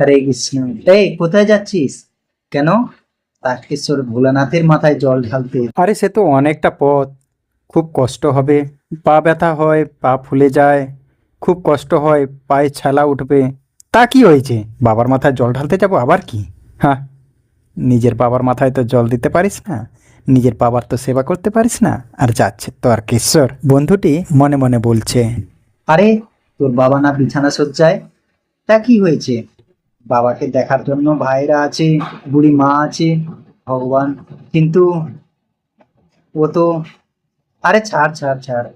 হরে কৃষ্ণ। এই কোথায় যাচ্ছিস? কেন? তারকেশ্বর ভোলানাথের মাথায় জল ঢালতে। আরে সে তো অনেকটা পথ। খুব কষ্ট হবে। পা ব্যথা হয় পা ফুলে যায়। খুব কষ্ট হয় পায়ে ছালা উঠবে। তা কি হয়েছে? বাবার মাথায় জল ঢালতে যাব আবার কি? হ্যাঁ নিজের বাবার মাথায় তো জল দিতে পারিস না। নিজের বাবার তো সেবা করতে পারিস না। আর যাচ্ছে তো আর কেশ্বর বন্ধুটি মনে মনে বলছে আরে তোর বাবা না বিছানা সজ্জায় তা কি হয়েছে? বাবাকে দেখার জন্য ভাইরা আছে, বুড়ি মা আছে, ভগবান। কিন্তু ও তো, আরে ছাড় ছাড় ছাড়।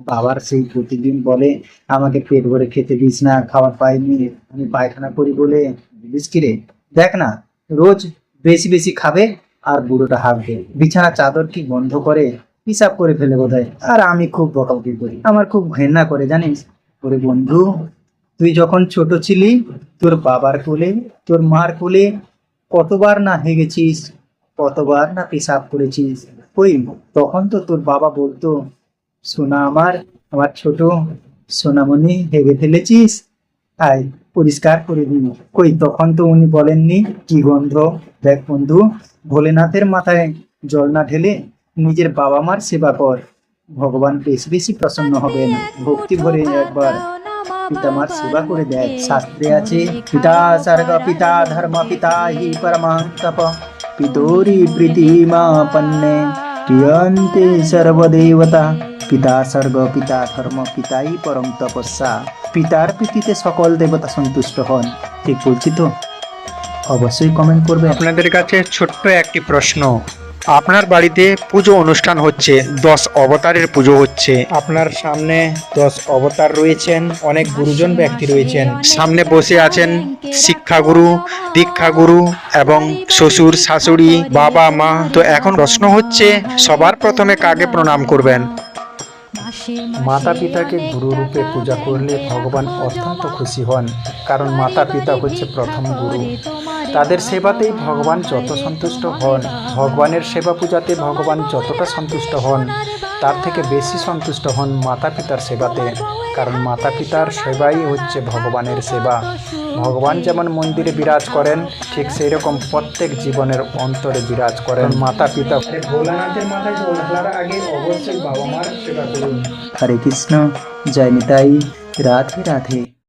বাবার সেই প্রতিদিন বলে, আমাকে পেট ভরে খেতে দিস না, খাবার পাইনি, আমি পায়খানা করি বলে বুঝিস কি রে? দেখ না, রোজ বেশি বেশি খাবে আর বুড়োটা হাঁকবে। বিছানা চাদর কি বন্ধ করে, হিসাব করে ফেলে বোধহয়। আর আমি খুব বকাবকি করি। আমার খুব ঘেন্না করে, জানিস? ওরে বন্ধু তুই যখন ছোট ছিলি, তোর বাবার কোলে, তোর মার কোলে কতবার না হেগেছিস, কতবার না পেশাব করেছিস। ওই তখন তো তোর বাবা বলতো, সোনা আমার আমার ছোট সোনামণি, হেগে ফেলেছিস? আয়, পরিষ্কার করে দিন কই, তখন তো উনি বলেননি, কি গন্ধ? দেখ বন্ধু, ভোলেনাথের মাথায় জল না ঢেলে নিজের বাবা মার সেবা কর। ভগবান বেশ বেশি প্রসন্ন হবেন। ভক্তি ভরে একবার পিতামার সেবা করে দেয় শাস্ত্রে আছে পিতা স্বর্গ পিতা ধর্ম পিতা হি পরমাং তপ পিতোরি প্রীতিমা পন্নে প্রিয়ন্তে সর্বদেবতা পিতা স্বর্গ পিতা ধর্ম পিতাই পরম তপস্যা পিতার প্রীতিতে সকল দেবতা সন্তুষ্ট হন। ঠিক বলছি তো? অবশ্যই কমেন্ট করবে আপনাদের কাছে ছোট্ট একটি প্রশ্ন। আপনার বাড়িতে পুজো অনুষ্ঠান হচ্ছে দশ অবতারের পুজো হচ্ছে। আপনার সামনে দশ অবতার রয়েছেন অনেক গুরুজন ব্যক্তি রয়েছেন। সামনে বসে আছেন শিক্ষাগুরু দীক্ষাগুরু এবং শ্বশুর শাশুড়ি বাবা মা। তো এখন প্রশ্ন হচ্ছে সবার প্রথমে কাকে প্রণাম করবেন? মাতা পিতাকে গুরুরূপে পূজা করলে ভগবান অত্যন্ত খুশি হন কারণ মাতা পিতা হচ্ছে প্রথম গুরু। তাদের সেবাতেই ভগবান যত সন্তুষ্ট হন ভগবানের সেবা পূজাতে ভগবান যতটা সন্তুষ্ট হন। তার থেকে বেশি সন্তুষ্ট হন মাতা পিতার সেবাতে কারণ মাতা পিতার সেবাই হচ্ছে ভগবানের সেবা। ভগবান যেমন মন্দিরে বিরাজ করেন ঠিক সেই রকম প্রত্যেক জীবনের অন্তরে বিরাজ করেন মাতা পিতা ভোলানাথের মাথায় জল ঢালার আগে অবশ্যই বাবা মার সেবা করুন। হরে কৃষ্ণ জয় নিতাই রাধে রাধে।